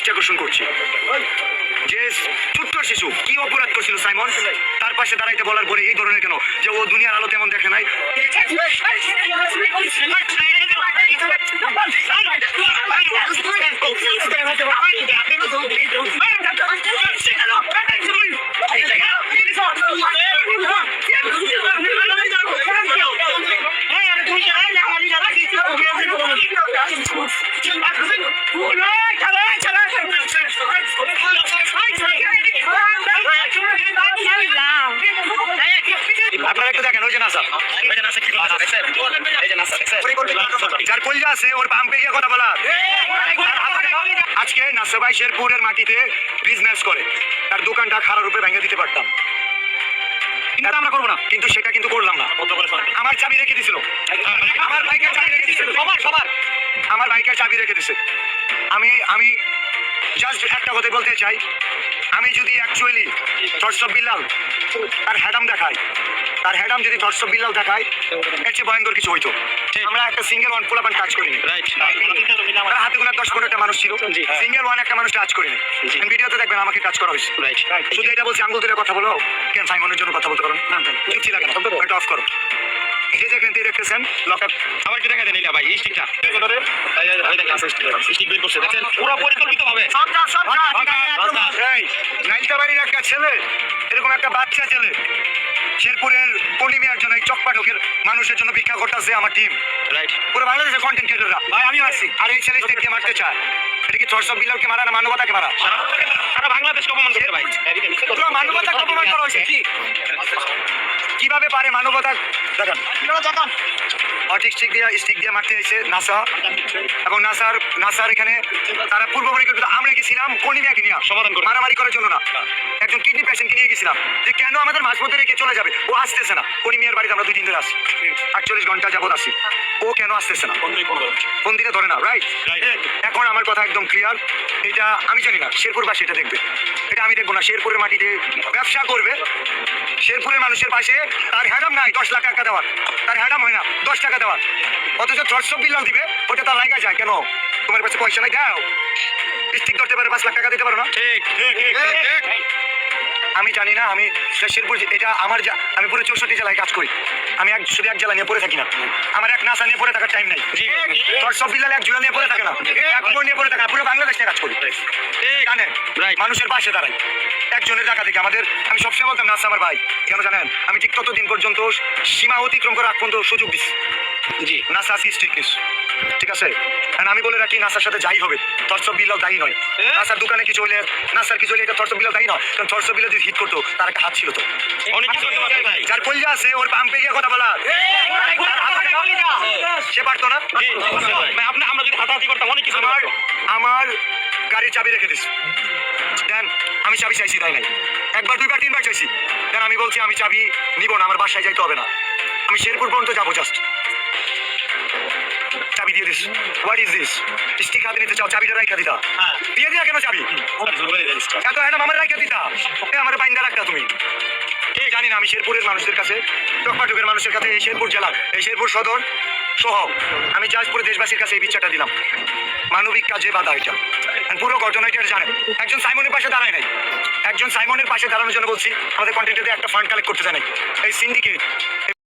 দৃষ্টি আকর্ষণ করছি। যে ছোট্ট শিশু, কি অপরাধ করছিল, সাইমন? তার পাশে দাঁড়াইতে বলার পরে এই ধরনের কেন? যে ও দুনিয়ার আলো তেমন দেখে নাই? আপনারা একটু দেখেন ওই যে নাসা যার কলজা আছে ওর পাম্পে গিয়ে কথা বলা আজকে নাসা ভাই শেরপুরের মাটিতে বিজনেস করে। তার দোকানটা খারাপ রূপে ভেঙে দিতে পারতাম। কিন্তু আমরা করব না। কিন্তু সেটা কিন্তু করলাম না। আমার চাবি রেখে দিছিল। আমার বাইকের চাবি রেখে দিছিল। সবার সবার। আমার বাইকের চাবি রেখে দিছে। আমি আমি জাস্ট একটা কথা বলতে চাই। আমি যদি অ্যাকচুয়ালি দর্শক বিল্লাল তার হ্যাডাম দেখাই তার হ্যাডাম যদি দর্শক বিল্লাল দেখায় এর চেয়ে ভয়ঙ্কর কিছু হইতো। আমরা একটা সিঙ্গেল ওয়ান পোলাপান টাচ করিনি। হাতে গোনা দশ পনেরোটা মানুষ ছিল। সিঙ্গেল ওয়ান একটা মানুষ টাচ করিনি। ভিডিওতে দেখবেন আমাকে টাচ করা হয়েছে। শুধু এটা বলছি আঙ্গুল তুলে কথা বলো। কেন সাইমনের জন্য কথা বলতে পারো না? চুপচি লাগে না। অফ করো। যে যেখান থেকে দেখতেছেন লক আপ আবার দেখা দেন ইলা ভাই? স্টিকটা স্টিক বের করছে দেখছেন পুরো পরিকল্পিত ভাবে। এই, নাইলতাবাড়ির একটা ছেলে এরকম একটা বাচ্চা ছেলে। শেরপুরের পূর্ণিমার জন্য এই চকপাটকের মানুষের জন্য ভিক্ষা করতেছে আমার টিম রাইট পুরো বাংলাদেশের কন্টেন্ট ক্রিয়েটররা ভাই আমি মারছি। আর এই ছেলে মারতে চায় এটা কি থরসব বিলালকে মারা না মানবতাকে মারা? সারা বাংলাদেশকে অপমান করছে ভাই। মানবতাকে অপমান করা হয়েছে। কীভাবে পারে মানবতা? দেখান। অটিক স্টিক দিয়ে স্টিক দিয়ে মারতে এসে নাসা। এবং নাসার নাসার এখানে তারা পূর্ব পরিকল্পিত আমরা গেছিলাম কর্মীকে নিয়ে সমাধান করতে। মারামারি করার জন্য না। একজন কিডনি পেশেন্টকে নিয়ে গেছিলাম। যে কেন আমাদের মাঝপথে রেখে চলে যাবে? ও আসতেছে না। কর্মীর বাড়িতে আমরা দুই দিন ধরে আসি আটচল্লিশ ঘণ্টা যাবত আসি ও কেন আসতেছে না? কোন দিলে ধরে না রাইট এখন আমার কথা একদম ক্লিয়ার এটা আমি জানি না শেরপুরবাসী এটা দেখবে। এটা আমি দেখব না শেরপুরের মাটিতে ব্যবসা করবে। শেরপুরের মানুষের পাশে তার হ্যাডাম নাই দশ লাখ টাকা দেওয়ার। তার হ্যাডাম হয় না দশ টাকা দেওয়ার। অথচ ছশো বিল্লাল দিবে ওটা তার লাইকা যায় কেন? তোমার কাছে পয়সা নাই দাও। স্টিক করতে পারে পাঁচ লাখ টাকা দিতে পারো না। ঠিক। ঠিক ঠিক। আমি জানি না আমি শেরপুর এটা আমার যা- আমি পুরো চৌষট্টি জেলায় কাজ করি। আমি এক শুধু এক জেলা নিয়ে পড়ে থাকি না। আমার এক নাসা নিয়ে পড়ে থাকার টাইম নাই। তোর সব বিল্লাল এক জুয়েল নিয়ে পড়ে থাকে না। এক বোন নিয়ে পড়ে থাকে না। পুরো বাংলাদেশ নিয়ে কাজ করি। জানেন. মানুষের পাশে দাঁড়াই। একজনের টাকা থেকে আমাদের আমি সবসময় বলতাম নাসা আমার ভাই কেন জানেন? আমি ঠিক ততদিন পর্যন্ত সীমা অতিক্রম করার আগ পর্যন্ত সুযোগ দিচ্ছি জি। নাসা ঠিক is। ঠিক আছে? আমি বলে রাখি নাসার সাথে যাই হবে। থরসব বিল্লাল দায়ী নয়। নাসার দোকানে কিছু হইলে নাসার কিছু হইলে এটা থরসব বিল্লাল দায়ী নয়। কারণ থরসব বিল্লাল যদি হিট করতো তার একটা হাত ছিল তো। অনেক কিছু ভাই। যার কলজা আছে ওর পাম্পে গিয়ে কথা বলা। সে পারতো না। আপনি আমরা যদি হাতাহাতি করতাম অনেক কিছু আমার আমার গাড়ির চাবি রেখে দিস। দেন আমি চাবি চাইছি তাই নাই। একবার দুইবার তিনবার চাইছি। দেন আমি বলছি আমি চাবি নিব না আমার বাসায় যাইতে হবে না। আমি শেরপুর পর্যন্ত যাব জাস্ট চাবি দিয়ে this. What is this stick হাতে নিতে চাও চাবিটা রাইখা দিতা। হ্যাঁ। দিয়ে দিয়া কেন চাবি? এত হ্যাঁ আমার রাইখা দিতা। আমার বাইন্দা রাখতা তুমি। এই জানি না আমি শেরপুরের মানুষদের কাছে টকপাটকের মানুষের কাছে এই শেরপুর জেলা এই শেরপুর সদর সহ আমি জাজপুর দেশবাসীর কাছে এই বিচারটা দিলাম। মানবিক কাজে বাধা এটা। পুরো ঘটনাটা জানেন একজন সাইমনের পাশে দাঁড়ায় নাই। একজন সাইমনের পাশে দাঁড়ানোর জন্য বলছি আমাদের কন্টেন্টে একটা ফান্ড কালেক্ট করতে চাই নাই। এই সিন্ডিকেট